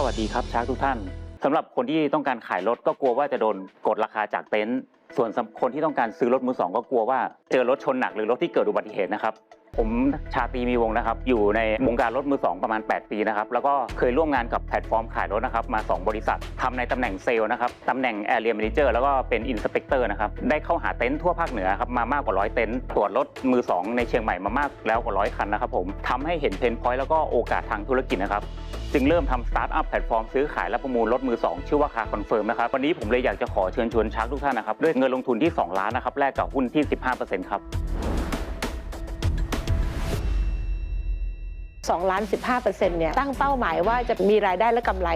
สวัสดีครับชาร์กทุกท่านสำหรับคนที่ต้องการขายรถก็กลัวว่าจะโดนกดราคาจากเต็นท์ส่วนสำหรับคนที่ต้องการซื้อรถมือสองก็กลัวว่าเจอรถชนหนักหรือรถที่เกิดอุบัติเหตุนะครับ ผมชาตรีมีวงนะครับ อยู่ในวงการรถมือสองประมาณ 8 ปีนะครับ แล้วก็เคยร่วมงานกับแพลตฟอร์มขายรถนะครับ มา 2 บริษัททำในตำแหน่งเซลล์นะครับตำแหน่งแอร์เรียม a นเจอร์แล้วก็เป็นอินสเปกเตอร์นะครับ ได้เข้าหาเต็นท์ทั่วภาคเหนือครับ มามากกว่าร้อยเต็นท์ตรวจรถมือสองในเชียงใหม่มามากแล้วกว่าร้อยคันนะครับผมทำให้เห็นเพนพอยต์แล้วก็โอกาสทางธุรกิจนะครับจึงเริ่มทำสตาร์ทอัพแพลตฟอร์มซื้อขายและประมูลรถมือ 2 ชื่อว่าคาคอนเฟิร์มนะครับ วันนี้ผมเลยอยากจะขอเชิญชวนชาร์กทุกท่านนะครับ ด้วยเงินลงทุนที่ 2 ล้านนะครับแลกกับหุ้นที่ 15%ครับ 2 ล้าน 15เปอร์เซ็นต์เนี่ยตั้งเป้าหมายว่าจะมีรายได้และกำไร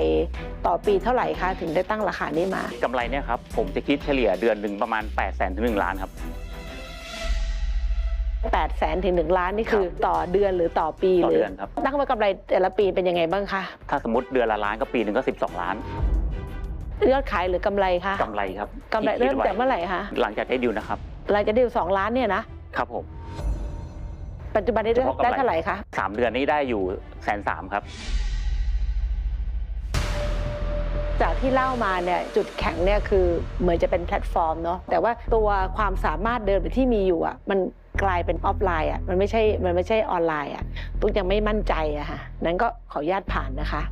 ต่อปีเท่าไหร่คะถึงได้ตั้งราคานี้มากำไรเนี่ยครับผมจะคิดเฉลี่ยเดือนหนึ่งประมาณ 8 0 0 0 0ถึง1ล้านครับ8แสนถึง 1 ล้านนี่คือต่อเดือนหรือต่อปีต่อหรืเดือนครับตั้งไว้กำไรแต่ละปีเป็นยังไงบ้างคะถ้าสมมติเดือนละล้านก็ปีหนึ่งก็ 12 ล้านยอดขายหรือกำไรคะกำไรครับกำไรที่คิเริ่ดมไว้จากเมื่อไหร่คะหลังจากได้ดิวนะครับรายจะได้สองล้านเนี่ยนะครับผม ปัจจุบันนี้ได้เฉพาะกำไรได้เท่าไหร่คะสามเดือนนี้ได้อยู่แสนสามครับ จากที่เล่ามาเนี่ยจุดแข็งเนี่ยคือเหมือนจะเป็นแพลตฟอร์มเนาะแต่ว่าตัวความสามารถเดิมที่มีอยู่อะมันกลายเป็นออฟไลน์อะมันไม่ใช่มันไม่ใช่ออนไลน์อะตุ๊กยังไม่มั่นใจอะค่ะนั้นก็ขออนุญาตผ่านนะคะ